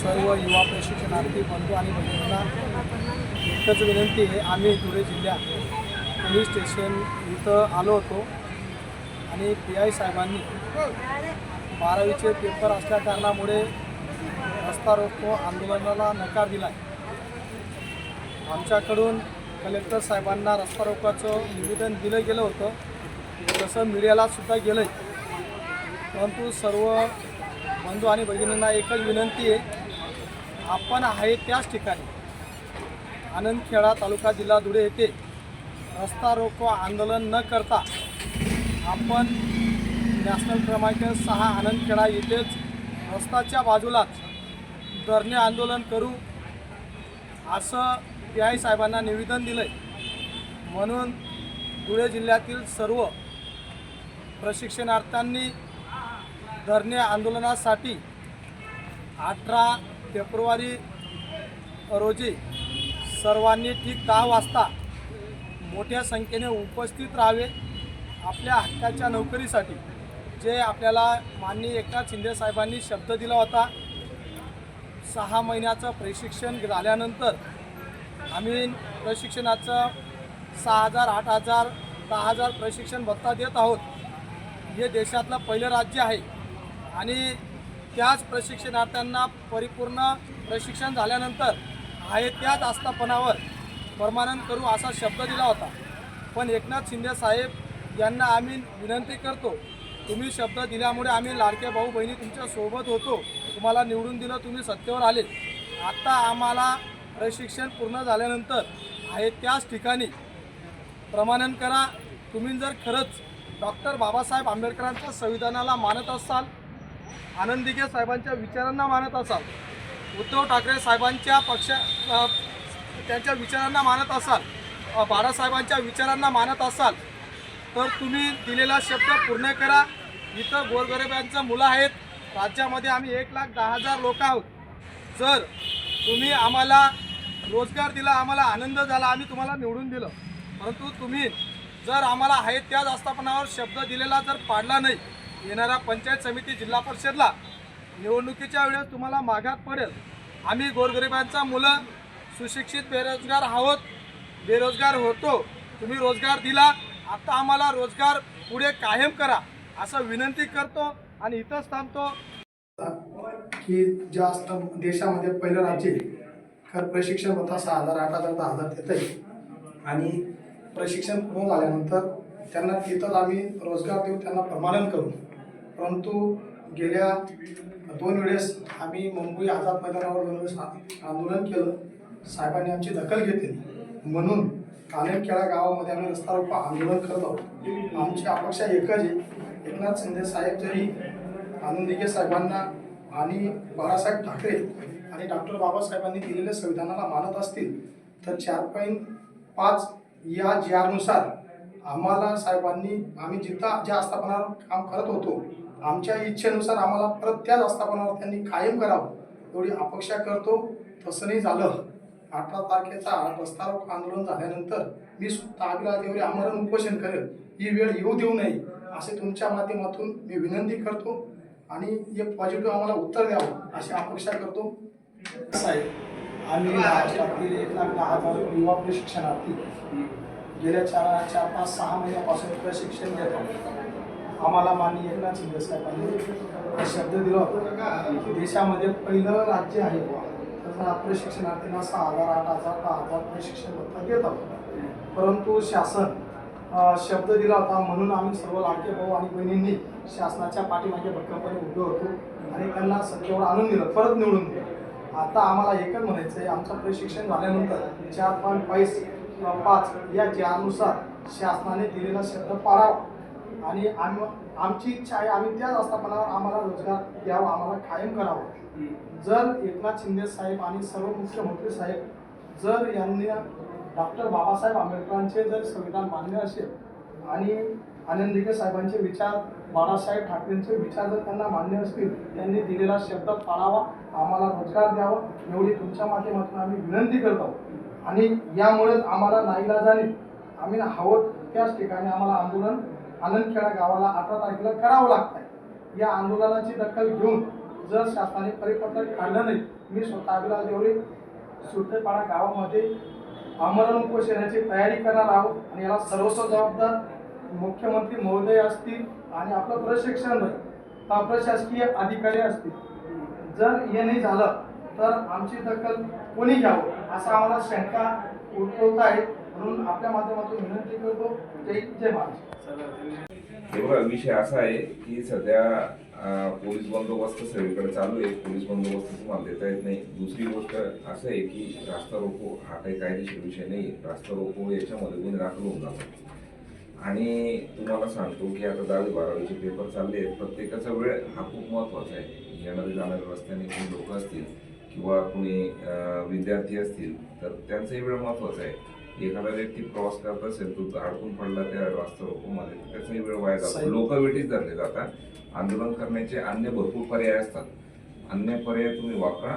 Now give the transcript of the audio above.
सर्व युवा प्रशिक्षणार्थी बंधू आणि बहिणींना एकच विनंती आहे. आम्ही धुळे जिल्ह्यात पोलीस स्टेशन इथं आलो होतो आणि पी आय साहेबांनी बारावीचे पेपर असल्या कारणामुळे रस्ता रोको आंदोलनाला नकार दिला आहे आमच्याकडून कलेक्टर साहेबांना रस्ता रोकाचं निवेदन दिलं गेलं होतं. तसं मीडियालासुद्धा गेलं आहे परंतु सर्व बंधू आणि भगिनींना एकच विनंती आहे. आपण आहे त्याच ठिकाणी. आनंदखेडा तालुका जिल्हा धुळे येथे रस्ता रोको आंदोलन न करता आपण नॅशनल क्रमांक सहा आनंदखेडा येथेच रस्त्याच्या बाजूलाच धरणे आंदोलन करू असं पी आय साहेबांना निवेदन दिलं आहे म्हणून धुळे जिल्ह्यातील सर्व प्रशिक्षणार्थ्यांनी धरणे आंदोलनासाठी अठरा फेब्रुवारी रोजी सर्वांनी ठीक दहा वाजता मोठ्या संख्येने उपस्थित राहावे आपल्या हक्काच्या नोकरीसाठी. जे आपल्याला माननीय एकनाथ शिंदे साहेबांनी शब्द दिला होता सहा महिन्याचं प्रशिक्षण झाल्यानंतर आम्ही प्रशिक्षणाचं सहा हजार आठ हजार दहा हजार प्रशिक्षण भत्ता देत आहोत. हे देशातलं पहिलं राज्य आहे. आणि त्याच प्रशिक्षणार्थ्यांना परिपूर्ण प्रशिक्षण झाल्यानंतर आहे त्याच आस्थापनावर परमानंद करू असा शब्द दिला होता. पण एकनाथ शिंदे साहेब यांना आम्ही विनंती करतो तुम्ही शब्द दिल्यामुळे आम्ही लाडक्या भाऊ बहिणी तुमच्यासोबत होतो. तुम्हाला निवडून दिलं तुम्ही सत्तेवर आले. आत्ता आम्हाला प्रशिक्षण पूर्ण झाल्यानंतर आहे त्याच ठिकाणी प्रमाणन करा. तुम्ही जर खरंच डॉक्टर बाबासाहेब आंबेडकरांच्या संविधानाला मानत असाल आनंद साहेबांच्या विचारांना मानत असाल. उद्धव ठाकरे साहेबांच्या पक्षा त्यांच्या विचारांना मानत असाल बाळासाहेबांच्या विचारांना मानत असाल तर तुम्ही दिलेला शब्द पूर्ण करा. इथं गोरगरिबांचं मुलं आहेत. राज्यामध्ये आम्ही एक लाख दहा हजार लोक आहोत. जर तुम्ही आम्हाला रोजगार दिला आम्हाला आनंद झाला आम्ही तुम्हाला निवडून दिलं. परंतु तुम्ही जर आम्हाला आहे त्याच आस्थापनावर शब्द दिलेला जर पाडला नाही येणाऱ्या पंचायत समिती जिल्हा परिषदला निवडणुकीच्या वेळेस तुम्हाला मागात पडेल. आम्ही गोरगरिबांचा मुलं सुशिक्षित बेरोजगार आहोत. बेरोजगार होतो. तुम्ही रोजगार दिला. आता आम्हाला रोजगार पुढे कायम करा असं विनंती करतो आणि इथंच थांबतो. की जास्त देशामध्ये पहिलं राज्य आहे खर प्रशिक्षण होता सहा हजार आठ हजार दहा हजार देत आहे आणि प्रशिक्षण पूर्ण झाल्यानंतर त्यांना तिथंच आम्ही रोजगार देऊ त्यांना प्रमाणन करू. परंतु गेल्या दोन वेळेस आम्ही मुंबई आझाद मैदानावर दोन वेळेस आंदोलन केलं. साहेबांनी आमची दखल घेतली. म्हणून कानेरखेडा गावामध्ये आम्ही रस्ता रोको आंदोलन करत आहोत. आमची अपेक्षा एकच आहे. एकनाथ शिंदे साहेब जरी आनंद दिघे साहेबांना आणि बाळासाहेब ठाकरे आणि डॉक्टर बाबासाहेबांनी दिलेल्या संविधानाला मानत असतील तर चार पॉईंट पाच या जी आरनुसार आम्हाला साहेबांनी आम्ही जिथं ज्या आस्थापनावर काम करत होतो आमच्या इच्छेनुसार आम्हाला परत त्याच आस्थापनावर त्यांनी कायम करावं एवढी अपेक्षा करतो. तसं नाही झालं. अठरा तारखेचा रस्ता रोको आंदोलन झाल्यानंतर मी सुद्धा आग्रा देवरे आमरण उपोषण करेल. ही वेळ येऊ देऊ नये असे तुमच्या माध्यमातून मी विनंती करतो आणि हे पॉझिटिव्ह आम्हाला उत्तर द्यावं अशी अपेक्षा करतो. साहेब आम्ही महाराष्ट्रातील एक लाख दहा हजार युवा प्रशिक्षणार्थी गेल्या चार चार पाच सहा महिन्यापासून प्रशिक्षण घेत. आम्हाला माननीय एकनाथ शिंदे साहेबांनी शब्द दिला होता. देशामध्ये पहिलं राज्य आहे बुवा. प्रशिक्षणार्थींना सहा हजार आठ हजार दहा हजार प्रशिक्षण भत्ता देत आहोत परंतु शासन शब्द दिला होता. म्हणून आम्ही सर्व लाडके भाऊ आणि बहिणींनी शासनाच्या पाठीमागे भक्कमपणे उभे होतो आणि त्यांना सत्तेवर आणून दिलं परत निवडून दिलं. आता आम्हाला एकच म्हणायचं आहे आमचं प्रशिक्षण झाल्यानंतर चार पॉईंट बाईस पाच या ज्यानुसार शासनाने दिलेला शब्द पाळावा. आणि आम्ही आमची इच्छा आहे आम्ही त्याच आस्थापनावर आम्हाला रोजगार द्यावा आम्हाला कायम करावं. जर एकनाथ शिंदे साहेब आणि सर्व मुख्यमंत्री साहेब जर यांनी डॉक्टर बाबासाहेब आंबेडकरांचे जर संविधान मान्य असेल आणि आनंदिके साहेबांचे विचार बाळासाहेब ठाकरेंचे विचार जर त्यांना मान्य असतील त्यांनी दिलेला शब्द पाळावा आम्हाला रोजगार द्यावा एवढी तुमच्या माध्यमातून आम्ही विनंती करतो. आणि यामुळेच आम्हाला नाईलाजाने आम्ही हवं त्याच ठिकाणी आम्हाला आंदोलन आनंदखेडा गावाला अठरा तारखेला करावं लागत आहे या आंदोलनाची दखल घेऊन जर शासनाने परिपत्रक काढलं नाही मी स्वतः अभिला देवरे सुरतेपाडा गावामध्ये आमरण उपोषणाची तयारी करणार आहोत आणि याला सर्वस्व जबाबदार मुख्यमंत्री महोदय असतील आणि आपलं प्रशिक्षण प्रशासकीय अधिकारी असतील. जर हे नाही झालं तर आमची दखल कोणी घ्यावं असा आम्हाला शंका उद्भवत आहे म्हणून आपल्या माध्यमातून विनंती करतो. जय जय महाराज हे बघा विषय असा आहे की सध्या पोलीस बंदोबस्त सगळीकडे चालू आहे. पोलीस बंदोबस्त तुम्हाला देता येत नाही. दुसरी गोष्ट असं आहे की रास्ता रोको हा काही कायदेशीर विषय नाही रास्ता रोको याच्यामध्ये गुन्हे दाखल होऊन जातो आणि तुम्हाला सांगतो की आता दहावी बारावीचे पेपर चालले आहेत. प्रत्येकाचा वेळ हा खूप महत्त्वाचा आहे. येणारे जाणारे रस्त्याने कोणी लोक असतील. किंवा कोणी विद्यार्थी असतील तर त्यांचाही वेळ महत्त्वाचा आहे. एखादा व्यक्ती प्रवास करत असेल तो अडकून पडला त्या रस्ता रोकोमध्ये त्याचाही वेळ वाया जातो. लोक वेटीच धरले जातात. आंदोलन करण्याचे अन्य भरपूर पर्याय असतात. अन्य पर्याय तुम्ही वापरा.